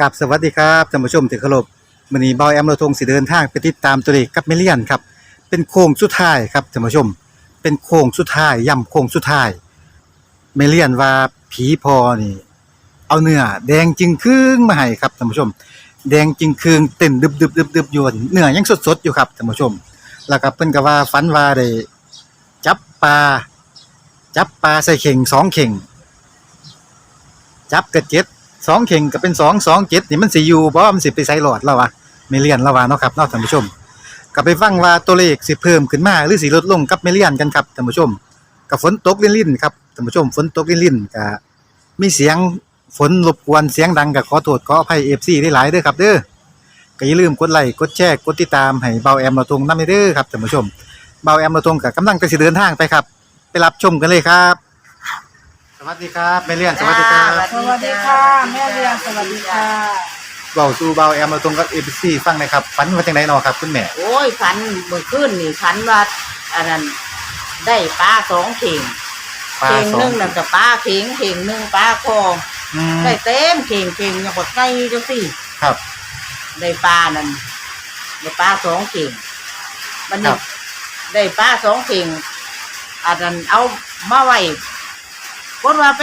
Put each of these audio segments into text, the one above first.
กับสวัสดีครับท่านผู้ชมที่เคารพมื้อนี้เบาแอมเราทงสิเดินทางไปติดตามตัวเลขกับเมเลียนครับ เป็นโค้งสุดท้ายครับท่านผู้ชม เป็นโค้งสุดท้ายย่ำโค้งสุดท้ายเมเลียนว่าผีพอนี่ เอาเนื้อแดงจึงครึ่งมาให้ครับท่านผู้ชม แดงจึงครึ่งเต้นดึบดึบดึบดึบอยู่เนื้อยังสดๆอยู่ครับท่านผู้ชม แล้วก็เพิ่นก็ว่าฝันว่าได้จับปลาจับปลาใส่เข่งสองเข่งจับกระเจ็ด สองเข่งก็เป็นสองสองเจ็ดนี่มันสิอยู่บ่มันสิไปใส่หลอดแล้ววะไม่เลียนแล้ววะเนาะครับเนาะท่านผู้ชมก็ไปฟังว่าตัวเลขสิเพิ่มขึ้นมาหรือสิลดลงกับไม่เลียนกันครับท่านผู้ชม กับฝนตกลิ่นๆครับท่านผู้ชมฝนตกลิ่นๆก็มีเสียงฝนรบกวนเสียงดังก็ขอโทษขออภัย FC ได้หลายเด้อครับเด้อก็อย่าลืมกดไลค์กดแชร์กดติดตามให้เบาแอมเราตรงนำเด้อครับท่านผู้ชมเบาแอมเราตรงก็กำลังจะสิเดินทางไปครับ ไปรับชมกันเลยครับ วัสดีครับไม่เลียนสวัสดีครับสวัสดีค่ะ แม่เรียงสวัสดีค่ะเบาสู่เบาแอมมาตรงกับเอ c ซีฟังหนะครับฝันว่าจังไดเนาะครับคุณแม่โอ้ยฝันเมื่อคืนนี่ฝันว่าอันนั้นได้ปลาสองเข่งปลาเข่งสอหนึ่งงนั่นกับปลาเข่งเข่งหนึ่งปลาคออืมได้เต็มเข่งเข่งอย่างบดไก่จังสิครับได้ปลานั่นได้ปลาสองเข่งมันครันี่บได้ปลาสองเข่งอันนั้นเอามาไว้ คนว่าไป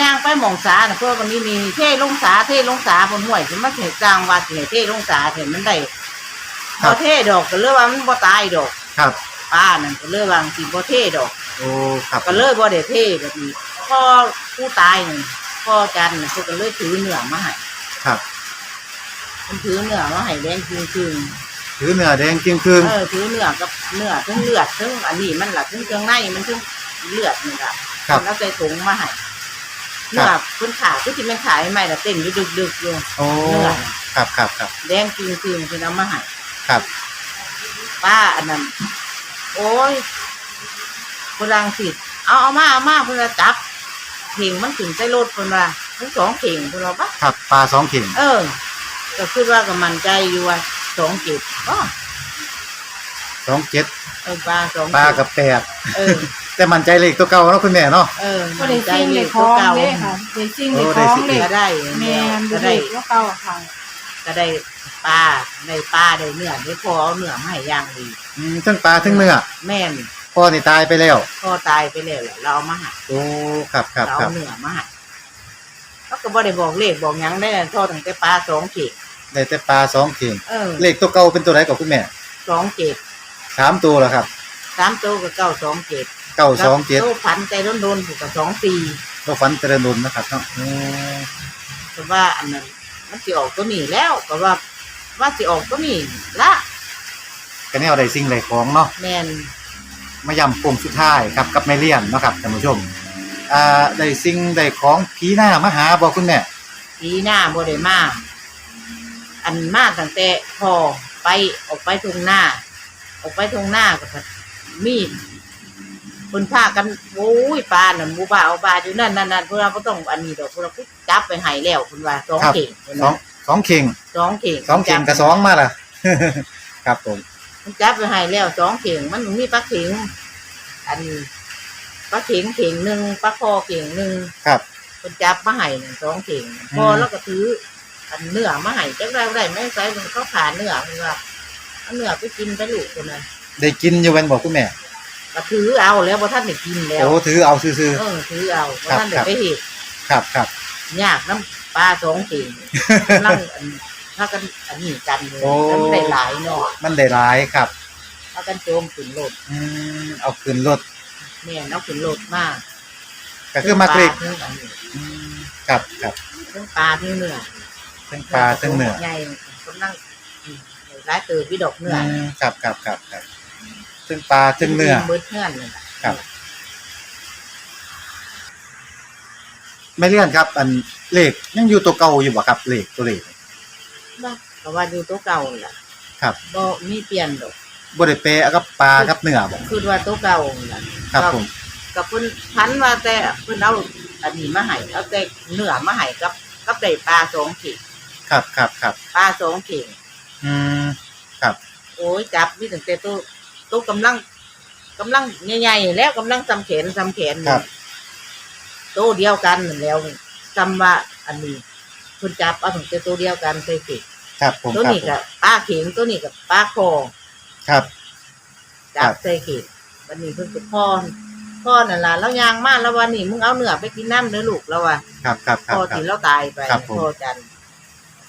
ย่างไปหมองสาน่ะเพื่อวันนี้มีเท่ลงสาเท่ลงสาบนห้วยถึงมาเสียจางวัดเนี่ยเท่ลงสาเห็นมันได้ครับ่บเท่ดอกก็เลยว่ามันบ่ตายดอกครับ ป้านั่นก็เลยว่าสิบ่เท่ดอก โอ้ครับก็เลยบ่ได้เท่แบบนี้พ่อผู้ตายนี่พ่อจันน่ะเพิ่นก็เลยถือเนื้อมาให้ครับ เพิ่นถือเนื้อมาให้แดงจริงถือเนื้อแดงจริงคืนๆเออถือเนื้อกับเนื้อทั้งเลือดทั้งอันนี้มันล่ะทั้งเครื่องในมันทั้งเลือดนี่ล่ะ ครับเพิ่นเอาใส่ถุงมาให้เนื้อเพิ่นขายคือสิแม่นขายใหม่ล่ะเต้นอยู่ดึกๆอยู่โอ้เนื้อครับครับครับแดงจริงๆเพิ่นเอามาให้ครับ ป้าอันนั้น โอ้ยพลังสิทธิ์เอาเอามาเอามาเพื่อจับเข่งมันถึงใส่รถคนว่าทั้งสองเข่งคนเราปะครับปลาสองเข่งเออก็คือว่ากับมันใจอยู่ว่าสองเจ็ดก็สองเจ็ดเออปลาสองปลากับแปดเออ แต่มันใจเลขตัวเก่าเนาะคุณแม่เนาะ เออก็ได้ใจซิ่งเลได้ยคตัล้วองเก่าเลยค่ะได้ซิ่งโอ้ได้คล้องได้ซิ่งเลยก็ได้แมนก็ดูได้เด็กว่าเก่าค่ะก็ได้ปลาได้ปลาได้เนื้อได้พอเอาเนื้อมาให้ย่างดีอืมทั้งปลาทั้งเนื้อแม่นพ่อนี่ตายไปแล้วพ่อตายไปแล้วแหละเราเอามาให้โอ้ครับครับเราครัเอาบเนื้อมาให้เขาก็บ่ได้บอกเลขบอกหยังได้โทษตั้งแต่ปลาสองเจ็ดได้แต่ปลาสองเข่งเออเลขตัวเก่าเป็นตัวไหนกับคุณแม่สองเจ็ดสามตัวแล้วครับ สามตัวกับเก้าสองเจ็ด เก้าสองเจ็ดตัวพันใจโดนโดนๆถูกกับสองปีเราฝันเจริญนนท์นะครับเนาะโอ้แต่ว่าอันนั้นมันสิออกตัวนี้แล้วก็ว่าว่าสิออกตัวนี้ละก็แนวได้สิ่งไรของเนาะแมนมาย่ำโป่งสุดท้ายครับกับแม่เลี้ยนเนาะครับท่านผู้ชมอ่าได้สิ่งได้ของผีหน้ามาหาบอกคุณแม่ปีหน้าบ่ได้มาอันมาตั้งแต่พอไปออกไปทงหน้า ออกไปทงหน้าก็มี ดคนพากันโอ้ยปลาน่ะหมูบ่าเอาปลาอยู่นั่นนั่นนั่นพวกเราก็ต้องอันนี้ดอกพวกเราก็จับไปให้แล้วคุณว่าสองครับ เข่งพุ่นสองว่าสองเข่งสองเข่งสองเข่งกับสองมาล่ะ ครับผม มันจับไปให้แล้วสองเข่งมันมีปลาเข่งอันปลาเข่งเข่งหนึ่งปลาคอเข่งหนึ่งครับคนจับมาให้หนึ่งสองเข่งพออืมแล้วก็ถืออันเนื้อมาให้จักได้บ่ได้ไม่ใส่มันเขาขาเนื้อมันว่าเอาเนื้อไปกินไปลูกคนนั้นได้กินอยู่เป็นบอกคุณแม่ ก็ถือเอาแล้วพอท่านได้กินแล้วโอ้ถือเอาซื่อเออถือเอาพอท่านได้ครับ ไปเห็ดๆครับครับยากน้ำปลาสองเข่งกำลังอันถ้ากันอันนี้กันเลยโอ้แล้วมันได้หลายเนาะมันได้หลายครับถ้ากันโจมขึ้นรถอืมเอาขึ้นรถแม่นเอาขึ้นรถมากก็คือมาเกรกทั้งปลาทั้งอันนี้อืมครับครับทั้งปลาทั้งเนื้อทั้งปลาทั้งเนื้อใหญ่กำลังอืมร้ายเติบวิดอกเนื้ออืมครับครับครับครับ ทั้งปลาทั้งเนื้อ เบิดเนื้อเลยครับ ไม่เลี่ยนครับ อันเลขยังอยู่ตัวเก่าอยู่บ่ครับเลขตัวเลข ว่าก็ว่าอยู่ตัวเก่าล่ะครับ บ่มีเปลี่ยนดอกบ่ได้แปลกับปลากับเนื้อบ่คือว่าตัวเก่าล่ะครับผม กับเพิ่นพันว่าแต่เพิ่นเอาอันนี้มาให้เอาแต่เนื้อมาให้กับกับได้ปลาสองขีดครับครับครับปลาสองขีดอืมครับโอ้ยจับมีตั้งแต่ตัว ตัวกำลังกำลังใหญ่ๆแล้วกำลังจำแขนจำแขนครับ ตัวเดียวกันนั่นแล้วจำว่าอันนี้คุณจับเอาถึงตัวเดียวกันใส่เข่งครับผมตัวครับนี้กับป้าเข่งตัวนี้กับป้าคอครับ จับใส่เข่งวันนี้เพิ่นจะพ่อพ่อนั่นล่ะแล้วยางมาแล้ววันนี้มึงเอาเนื้อไปกินน้ำเด้อลูกแล้วว่ะครับครับครัพ่บอครับที่เราตายไปครับผม พ่อจัน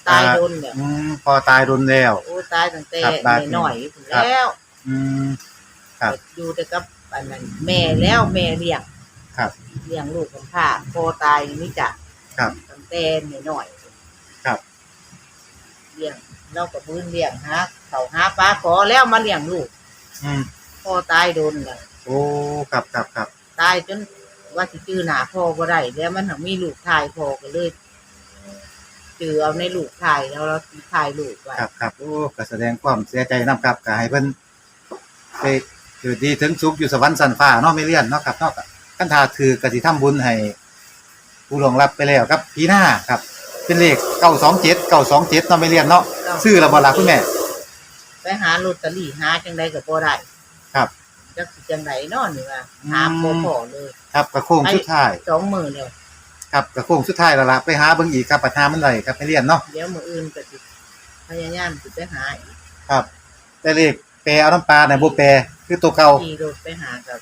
ตายโดนเนี่ย อืมพอตายรุนแล้ว โอ้ตายตั้งแต่ครับบาดนี้ หน่อยๆพุ่นครับแล้ว อืม ครับ อยู่แต่กับอันนั้นแม่แล้วแม่เลี้ยงครับเลี้ยงลูกกับข้าพ่อตายนี่จ้ะครับตั้งแต่หน่อยๆครับ เลี้ยงเรากับพื้นเลี้ยงหาเขาหาปลาขอแล้วมาเลี้ยงลูกอืม พ่อตายโดนเลยโอ้ ครับครับครับ ตายจนว่าสิจื้อหนาพ่อก็ได้แล้วมันถึงมีลูกชายพ่อก็เลยจือเอาในลูกชายแล้วเราชายลูกไว้ครับครับโอ้ก็แสดงความเสียใจนํครับก็ให้เพิ่น ไปเกิดดีถึงสุขอยู่สวรรค์สันฟ้าเนาะไม่เลี่ยนเนาะครับเนาะคันถ้าถือกสิทำบุญให้ผู้หลวงรับไปแล้วครับพี่หน้าครับ เป็นเลข927 927เนาะไม่เลี่ยนเนาะซื้อแล้วบ่ล่ะคุณแม่ไปหาลอตเตอรี่หาจังใดก็บ่ได้ครับจักสิจังไดเนาะนี่ว่าหาอืมบ่พอเลย ครับกระโค้งสุดท้ายสองมื้อแล้วครับกระโค้งสุดท้ายแล้วล่ะไปหาเบิ่งอีกครับปัญหามันไรครับไม่เลี่ยนเนาะเดี๋ยวมื้ออื่นก็สิพยายามสิไปหาอีกครับแต่เลข แปรเอาน้ำปลาเนี่ยบ่แปรคือตัวเก่าขี่รถไปหากับ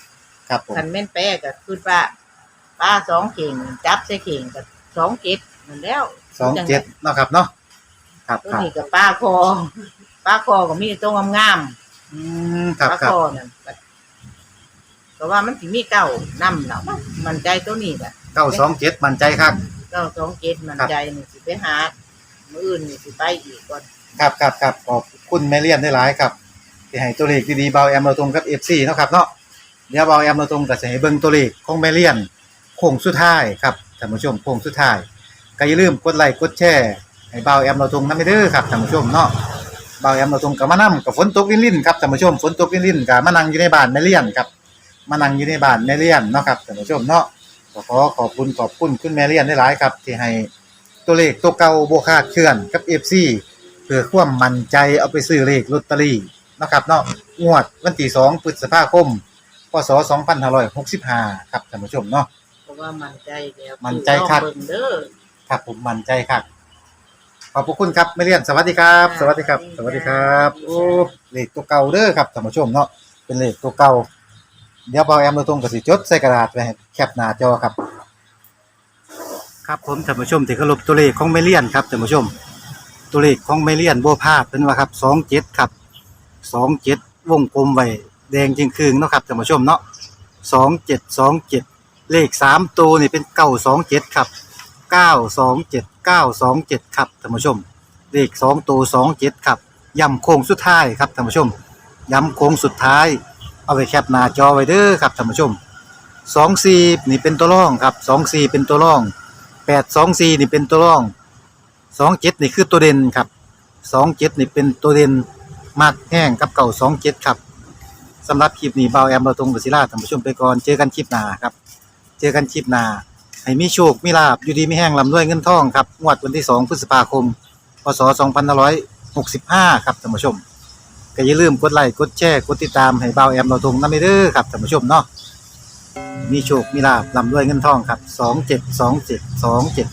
ครับผมคันแม่นแป้ก็คือป้าป้าสองเข่งจับใส่เข่งกับสองเก็ดนั่นแล้วสองเจ็ดเนาะครับเนาะครับตัวครับนี้กับป้าคอ ป้าคอก็มีแตรงงามอืมครับๆป้าครับคอนั่นก็ว่ามันสิมีเก้านํเนาะมันใจตัวนี้แหละ เก้าสองเจ็ดมั่นใจครับ เก้าสองเก็ดมันใจนี่สิไปหา มื้ออื่นนี่สิไปอีกก่อน ครับครับครับขอบคุณแม่เลี่ยนได้หลายครับ ที่ให้ตัวเลขดีๆเบาแอมเราตรงกับเอฟซีเนาะครับเนาะเดี๋ยวเบาแอมเราตรงก็จะให้เบิ่งตัวเลขของแม่เลี่ยนโค้งสุดท้ายครับท่านผู้ชมโค้งสุดท้ายก็อย่าลืมกดไลค์กดแชร์ให้เบาแอมเราตรงนำไปเด้อครับท่านผู้ชมเนาะเบาแอมเราตรงกับมานํกับฝนตกลิ่นๆครับท่านผู้ชมฝนตกลิ่นๆกับมานั่งอยู่ในบ้านแม่เลี่ยนครับมานั่งอยู่ในบ้านแม่เลี่ยนเนาะครับท่านผู้ชมเนาะขอขอบคุณขอบคุณคุณแม่เลี่ยนได้หลายครับ ที่ให้ตัวเลขตัวเก่าโบคาดเคลื่อนกับ FC เพื่อความมั่นใจเอาไปซื้อเลขลอตเตอรี่ นาะครับเนาะงวดวันที่2พฤษภาคมพศ2565ครับท่านผู้ชมเนาะ เพราะว่ามันใจแล้วมั่นใจคักลองเบิ่งเด้อ ครับผมมั่นใจครับ ขอบพระคุณครับไม่เรียนสวัสดีครับค่ะสวัสดีครับสสวัวัสสดีดีคค่ะรับโอ้เลขตัวเก่าเด้อครับท่านผู้ชมเนาะเป็นเลขตัวเก่าเดี๋ยวเบาแอมเราตรงกับสิจดใส่กระดาษไว้ให้แคปหน้าจอครับ ครับผมท่านผู้ชมที่เคารพตัวเลขของเมเลียนครับท่านผู้ชม ตัวเลขของเมเลียนโบพลาดเป็นว่าครับสองเจ็ดครับ สองเจ็ดวงกลมไว้แดงจริงคืงเนาะครับท่านผู้ชมเนาะสองเจ็ดสองเจ็ดเลขสามตัวนี่เป็นเก้าสองเจ็ดครับเก้าสองเจ็ดเก้าสองเจ็ดครับท่านผู้ชม เลขสองตัวสองเจ็ดครับย้ำโค้งสุดท้ายครับท่านผู้ชม ย้ำโค้งสุดท้าย เอาไว้แคปหน้าจอไว้เด้อครับท่านผู้ชมสองสี่นี่เป็นตัวร่องครับสองสี่เป็นตัวร่องแปดสองสี่นี่เป็นตัวร่องสองเจ็ดนี่คือตัวเด่นครับสองเจ็ดนี่เป็นตัวเด่น มักแห้งกับเก่าสองเจ็ดครับสำหรับคลิปนี้เบาแอมเบาตรงกัศิลาท่านผู้ชมไปก่อนเจอกันคลิปหน้าครับ เจอกันคลิปหน้าให้มีโชคมีลาบอยู่ดีม่แห้งลำด้วยเงินทองครับงวดวันที่สองพฤษภาคมพศสอง2565 ครับท่านผู้ชมก็อย่าลืมกดไลค์กดแชร์กดติดตามให้เบาแอมเบาตรงน้ำไม่เด้อครับท่านผู้ชมเนาะมีโชคมีลาบลำด้วยเงินทองครับสองเจ็ดสองเจ็ดสองเจ็ด